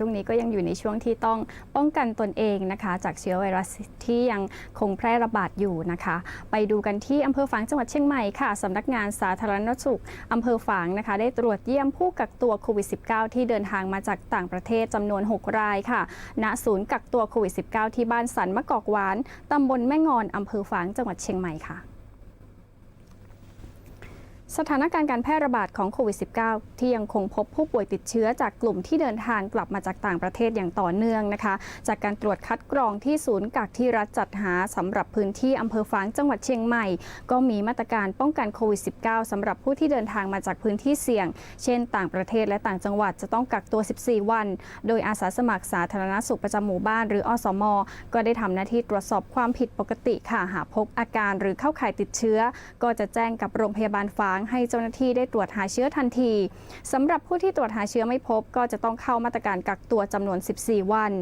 ช่วงนี้ก็ยังอยู่ในช่วงที่ต้องป้องกันตนเองนะคะ จากเชื้อไวรัสที่ยังคงแพร่ระบาดอยู่นะคะ ไปดูกันที่อำเภอฝางจังหวัดเชียงใหม่ค่ะสำนักงานสาธารณสุขอำเภอฝางนะคะ ได้ตรวจเยี่ยมผู้กักตัวโควิด -19 ที่เดินทางมาจากต่างประเทศจำนวน 6 รายค่ะ ณศูนย์กักตัวโควิด -19 ที่บ้านสันมะกอกหวานตำบลแม่งอนอำเภอฝางจังหวัดเชียงใหม่ค่ะ สถานการณ์การแพร่ระบาดของโควิด -19 ที่ยังคงพบผู้ป่วยติดเชื้อจากกลุ่มที่เดินทางกลับมาจากต่างประเทศอย่างต่อเนื่องนะคะ จากการตรวจคัดกรองที่ศูนย์กักที่รัฐจัดหาสำหรับพื้นที่อำเภอฝางจังหวัดเชียงใหม่ ก็มีมาตรการป้องกันโควิด -19 สำหรับผู้ที่เดินทางมาจากพื้นที่เสี่ยง เช่น ต่างประเทศและต่างจังหวัดจะต้องกักตัว 14 วัน โดยอาสาสมัครสาธารณสุขประจำหมู่บ้าน หรืออสม ก็ได้ทำหน้าที่ตรวจสอบความผิดปกติค่ะหากพบอาการหรือเข้าข่ายติดเชื้อ ก็จะแจ้งกับโรงพยาบาลฝางให้เจ้าหน้าที่ได้ตรวจหาเชื้อทันที สำหรับผู้ที่ตรวจหาเชื้อไม่พบ ก็จะต้องเข้ามาตรการกักตัวจำนวน 14 วัน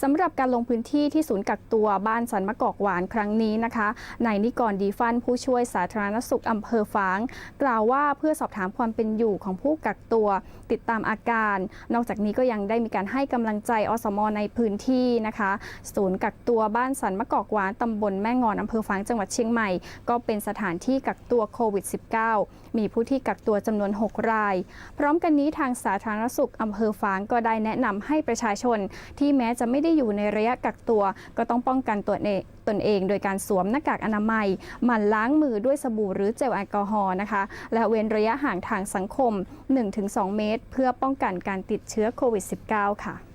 สำหรับการลงพื้นที่ที่ศูนย์กักตัวบ้านสันมะกอกหวานครั้งนี้นะคะนายนิกรดีฟันผู้ช่วยสาธารณสุขอำเภอฝาง กล่าวว่าเพื่อสอบถามความเป็นอยู่ของผู้กักตัว ติดตามอาการ นอกจากนี้ก็ยังได้มีการให้กำลังใจอสมในพื้นที่นะคะ ศูนย์กักตัวบ้านสันมะกอกหวานตำบลแม่งอนอำเภอฝางจังหวัดเชียงใหม่ ก็เป็นสถานที่กักตัวโควิด -19 มีผู้ที่กักตัวจำนวน 6 ราย พร้อมกันนี้ทางสาธารณสุขอำเภอฝางก็ได้แนะนำให้ประชาชนที่แม้จะไม่ได้อยู่ในระยะกักตัว ก็ต้องป้องกันตัวเองตนเองโดยการสวมหน้ากากอนามัย หมั่นล้างมือด้วยสบู่หรือเจลแอลกอฮอล์นะคะ และเว้นระยะห่างทางสังคม 1-2 เมตร เพื่อป้องกันการติดเชื้อโควิด -19 ค่ะ